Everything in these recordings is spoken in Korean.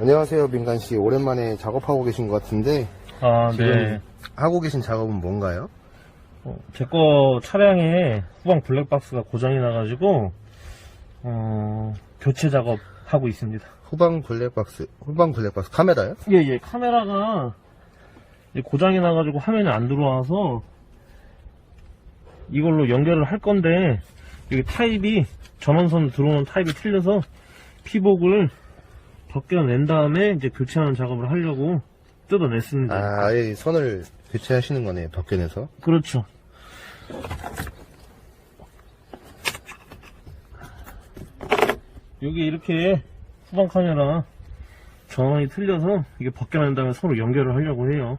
안녕하세요, 민간 씨. 오랜만에 작업하고 계신 것 같은데 아, 지금 네. 하고 계신 작업은 뭔가요? 어, 제거 차량에 후방 블랙박스가 고장이 나가지고, 어, 교체 작업 하고 있습니다. 후방 블랙박스, 후방 블랙박스 카메라요? 예, 예, 카메라가 고장이 나가지고 화면이 안 들어와서 이걸로 연결을 할 건데, 여기 타입이, 전원선 들어오는 타입이 틀려서 피복을 벗겨낸 다음에 이제 교체하는 작업을 하려고 뜯어냈습니다. 아, 아예 선을 교체하시는 거네요, 벗겨내서. 그렇죠. 여기 이렇게 후방 카메라 전원이 틀려서 이게 벗겨낸 다음에 서로 연결을 하려고 해요.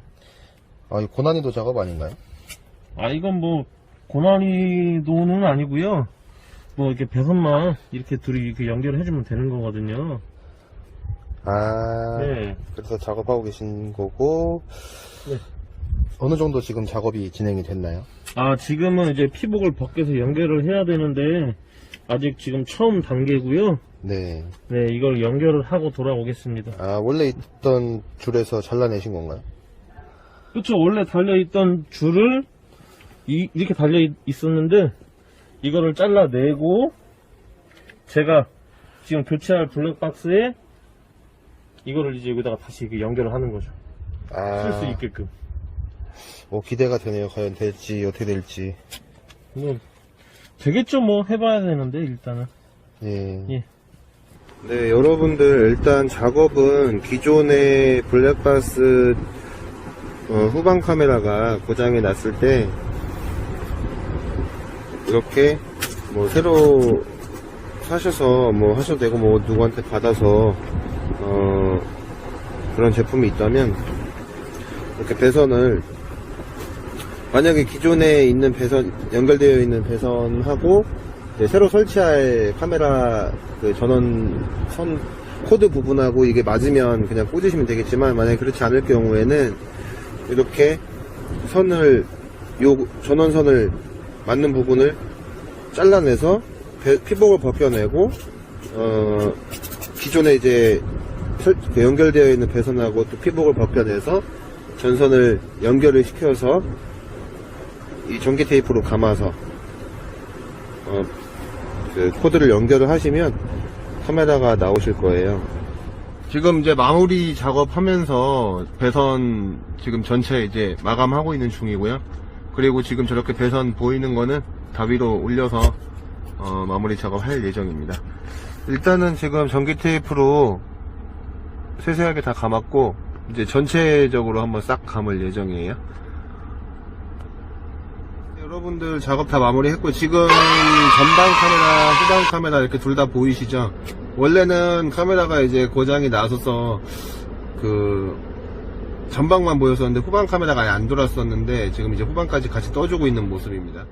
아, 이 고난이도 작업 아닌가요? 아 이건 뭐 고난이도는 아니고요. 뭐 이렇게 배선만 이렇게 둘이 이렇게 연결을 해주면 되는 거거든요. 아, 네. 그래서 작업하고 계신 거고, 네. 어느 정도 지금 작업이 진행이 됐나요? 아 지금은 이제 피복을 벗겨서 연결을 해야 되는데 아직 지금 처음 단계고요. 네. 네 이걸 연결을 하고 돌아오겠습니다. 아, 원래 있던 줄에서 잘라내신 건가요? 그렇죠. 원래 달려있던 줄을 이, 렇게 달려 있- 있었는데 이거를 잘라내고 제가 지금 교체할 블랙박스에 이거를 이제 여기다가 다시 이렇게 연결을 하는 거죠. 아, 쓸수 있게끔. 뭐 기대가 되네요. 과연 될지, 어떻게 될지. 뭐 되겠죠. 뭐 해봐야 되는데 일단은. 예. 예. 네, 여러분들 일단 작업은 기존의 블랙박스 어, 후방 카메라가 고장이 났을 때 이렇게 뭐 새로 사셔서 뭐 하셔도 되고 뭐 누구한테 받아서 어, 그런 제품이 있다면 이렇게 배선을 만약에 기존에 있는 배선 연결되어 있는 배선하고 새로 설치할 카메라 그 전원 선 코드 부분하고 이게 맞으면 그냥 꽂으시면 되겠지만 만약에 그렇지 않을 경우에는 이렇게 선을 요 전원선을 맞는 부분을 잘라내서 배- 피복을 벗겨내고 어 기존에 이제 연결되어 있는 배선하고 또 피복을 벗겨내서 전선을 연결을 시켜서 이 전기 테이프로 감아서 어, 그 코드를 연결을 하시면 카메라가 나오실 거예요. 지금 이제 마무리 작업하면서 배선 지금 전체 이제 마감하고 있는 중이고요. 그리고 지금 저렇게 배선 보이는 거는 다 위로 올려서 어, 마무리 작업할 예정입니다. 일단은 지금 전기 테이프로 세세하게 다 감았고 이제 전체적으로 한번 싹 감을 예정이에요. 여러분들 작업 다 마무리했고 지금 전방 카메라, 후방 카메라 이렇게 둘 다 보이시죠? 원래는 카메라가 이제 고장이 나서서 그 전방만 보였었는데 후방 카메라가 안 돌았었는데 지금 이제 후방까지 같이 떠주고 있는 모습입니다.